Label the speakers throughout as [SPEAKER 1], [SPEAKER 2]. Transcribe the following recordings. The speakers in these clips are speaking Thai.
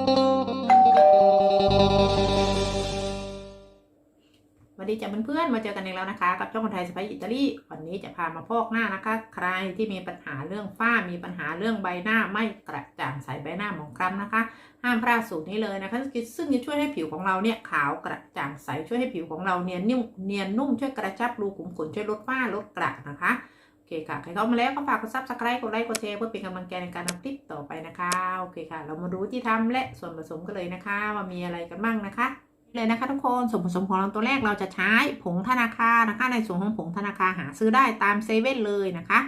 [SPEAKER 1] วันดีจ้ะเพื่อนๆมาเจอกันอีกแล้วนะคะ กับช่องคนไทยสเปนอิตาลีวันนี้จะพามาพอกหน้านะคะ ใครที่มีปัญหาเรื่องฝ้ามีปัญหาเรื่องใบหน้าไม่กระจ่างใสใบหน้าหมองคล้ำนะคะ ห้ามพลาดสูตรนี้เลยนะคะ ซึ่งจะช่วยให้ผิวของเราเนี่ยขาวกระจ่างใสช่วยให้ผิวของเราเนียนนิ่มเนียนนุ่มช่วยกระชับรูขุมขนช่วยลดฝ้าลดกระนะคะ เคค่ะ ใครเข้ามาแล้วก็ฝากกดซับสไครต์กดไลค์กดแชร์เพื่อเป็นกำลังใจในการทำคลิปต่อไปนะคะ โอเคค่ะ เรามาดูที่ทำและส่วนผสมกันเลยนะคะ ว่ามีอะไรกันบ้างนะคะ เลยนะคะทุกคนส่วนผสมของเราตัวแรกเราจะใช้ผงธนาคารนะคะ ในส่วนของผงธนาคารหาซื้อได้ตามเซเว่นเลยนะคะ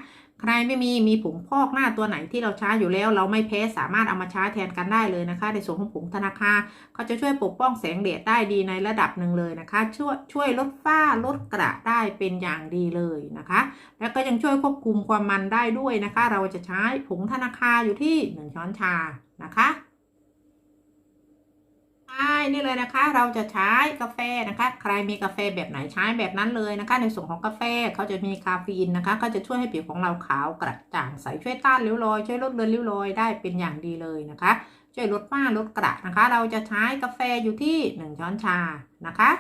[SPEAKER 1] ใครไม่มีมีผงพอกหน้าตัวไหนที่เราใช้อยู่แล้ว เราไม่แพ้สามารถเอามาใช้แทนกันได้เลยนะคะ ในส่วนของผงธนาคารเขาจะช่วยปกป้องแสงแดดได้ดีในระดับหนึ่งเลยนะคะ ช่วยช่วยลดฝ้าลดกระได้เป็นอย่างดีเลยนะคะ แล้วก็ยังช่วยควบคุมความมันได้ด้วยนะคะ เราจะใช้ผงธนาคารอยู่ที่ 1 ช้อนชานะคะ ใช่นี่เลยนะคะ เราจะใช้กาแฟนะคะ ใครมีกาแฟแบบไหนใช้แบบนั้นเลยนะคะ ในส่วนของกาแฟเขาจะมีคาเฟอีนนะคะ ก็จะช่วยให้ผิวของเราขาวกระจ่างใสช่วยต้านริ้วรอย ช่วยลดเลือนริ้วรอยได้เป็นอย่างดีเลยนะคะ ช่วยลดฝ้าลดกระนะคะ เราจะใช้กาแฟอยู่ที่ 1 ช้อนชานะคะ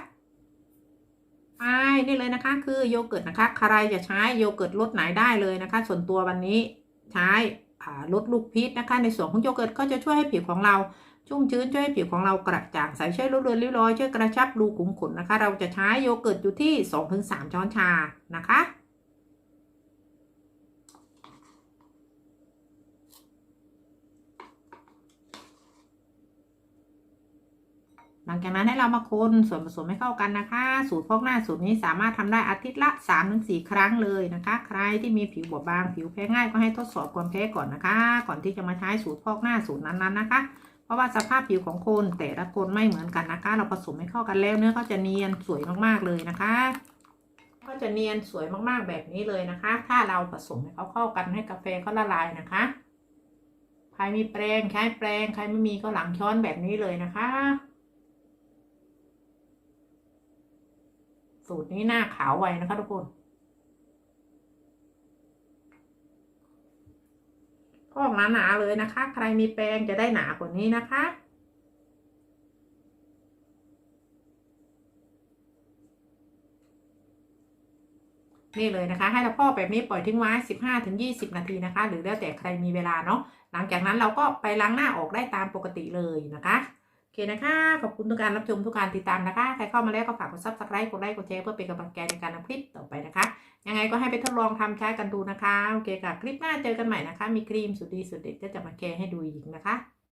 [SPEAKER 1] ใช่นี่เลยนะคะ คือโยเกิร์ตนะคะใครจะใช้โยเกิร์ตรสไหนได้เลยนะคะ ส่วนตัววันนี้ใช้ลดลูกพิษนะคะ ในส่วนของโยเกิร์ตก็จะช่วยให้ผิวของเรา ชุ่มชื้นช่วยให้ผิวของเรากระจ่างใสช่วยลดเลือนริ้วรอยช่วยกระชับรูขุมขนนะคะ เราจะใช้โยเกิร์ตอยู่ที่ 2-3 ช้อนชานะคะหลังจากนั้นให้เรามาคนส่วนผสมให้เข้ากันนะคะ สูตรพอกหน้าสูตรนี้สามารถทำได้อาทิตย์ละ 3-4 ครั้งเลยนะคะ ใครที่มีผิวบอบบาง ผิวแพ้ง่ายก็ให้ทดสอบความแพ้ก่อนนะคะ ก่อนที่จะมาใช้สูตรพอกหน้าสูตรนั้นๆนะคะ ราะว่าสภาพผิวของคนแต่ละคนไม่เหมือนกันนะคะ เราผสมให้เข้ากันแล้วเนื้อก็จะเนียนสวยมากๆเลยนะคะ ก็จะเนียนสวยมากๆแบบนี้เลยนะคะ ถ้าเราผสมให้เขาเข้ากันให้กาแฟเขาละลายนะคะ ใครมีแปรงใช้แปรงใครไม่มีก็หลังช้อนแบบนี้เลยนะคะ สูตรนี้หน้าขาวไวนะคะทุกคน พอกหนาๆเลยนะคะ ใครมีแปรงจะได้หนากว่านี้นะคะนี่เลยนะคะ ให้เราพอกแบบนี้ปล่อยทิ้งไว้ 15-20 นาทีนะคะ หรือแล้วแต่ใครมีเวลาเนาะหลังจากนั้นเราก็ไปล้างหน้าออกได้ตามปกติเลยนะคะ โอเคนะคะ ขอบคุณทุกการรับชมทุกการติดตามนะคะ ใครเข้ามาแล้วก็ฝากกดซับสไครต์กดไลค์กดแชร์เพื่อเป็นกำลังใจในการทำคลิปต่อไปนะคะ ยังไงก็ให้ไปทดลองทำใช้กันดูนะคะ โอเคค่ะ คลิปหน้าเจอกันใหม่นะคะ มีครีมสุดดีสุดเด็ดก็จะมาแชร์ให้ดูอีกนะคะ